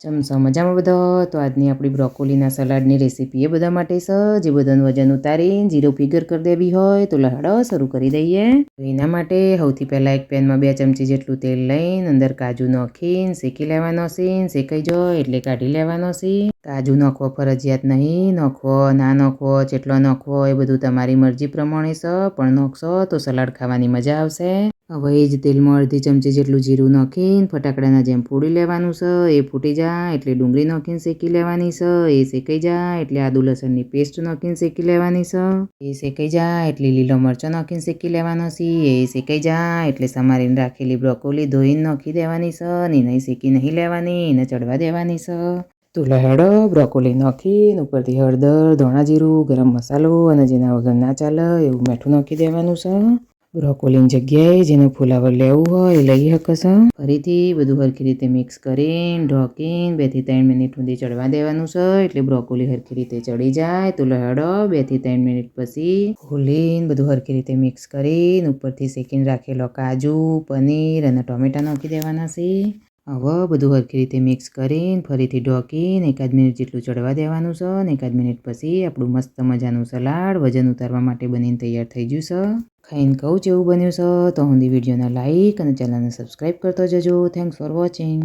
ચમચા મજામાં બધા? તો આજની આપણી બ્રોકોલીના સલાડની રેસીપી એ બધા માટે છે જે બધાનું વજન ઉતારીને જીરો ફિગર કરી દેવી હોય તો લહાડો શરૂ કરી દઈએ. તો એના માટે સૌથી પહેલાં એક પેનમાં બે ચમચી જેટલું તેલ લઈને અંદર કાજુ નાખીને શેકી લેવાનો છે શેકાઈ જાય એટલે કાઢી લેવાનો છે કાજુ નાખવો ફરજિયાત નહીં. નાખવો, ના નાખવો, જેટલો નાખવો એ બધું તમારી મરજી પ્રમાણે સ. પણ નાખશો તો સલાડ ખાવાની મજા આવશે. હવે એ જ તેલમાં અડધી ચમચી જેટલું જીરું નાખીને ફટાકડાના જેમ ફોડી લેવાનું છે. એ ફૂટી જાય એટલે ડુંગળી નાખીને શેકી લેવાની છે. એ શેકાઈ જાય એટલે આદુ લસણની પેસ્ટ નાખીને શેકી લેવાની છે. એ શેકાઈ જાય એટલે લીલો મરચો નાખીને શેકી લેવાનો છે. એ શેકાઈ જાય એટલે સમારીને રાખેલી બ્રોકોલી ધોઈને નાખી દેવાની છે. ને નહીં શેકી નહીં લેવાની, એને ચડવા દેવાની છે. તો લહેડો, બ્રોકોલી નાખીને ઉપરથી હળદર, ધોણા જીરું, ગરમ મસાલો અને જેના વગર ના ચાલે એવું મીઠું નાખી દેવાનું છે. બ્રોકોલીની જગ્યાએ જેને ફુલાવર લેવું હોય એ લઈ શકશો ફરીથી બધું હરખી રીતે મિક્સ કરીને, ઢોકીને બેથી ત્રણ મિનિટ સુધી ચડવા દેવાનું છે. એટલે બ્રોકોલી હરખી રીતે ચડી જાય તો લહેડો બેથી ત્રણ મિનિટ પછી ખોલીને બધું હરખી રીતે મિક્સ કરીને ઉપરથી શેકીને રાખેલો કાજુ, પનીર અને ટોમેટા નાખી દેવાના છે. હવે બધું હરખી રીતે મિક્સ કરીને ફરીથી ઢોકીને એકાદ મિનિટ જેટલું ચડવા દેવાનું છે અને એકાદ મિનિટ પછી આપણું મસ્ત મજાનું સલાડ, વજન ઉતારવા માટે બનીને તૈયાર થઈ ગયું છે. ખાઈને કહું જેવું બન્યું છે, તો હું વિડીયોને લાઇક અને ચેનલને સબસ્ક્રાઈબ કરતો જજો. Thanks for watching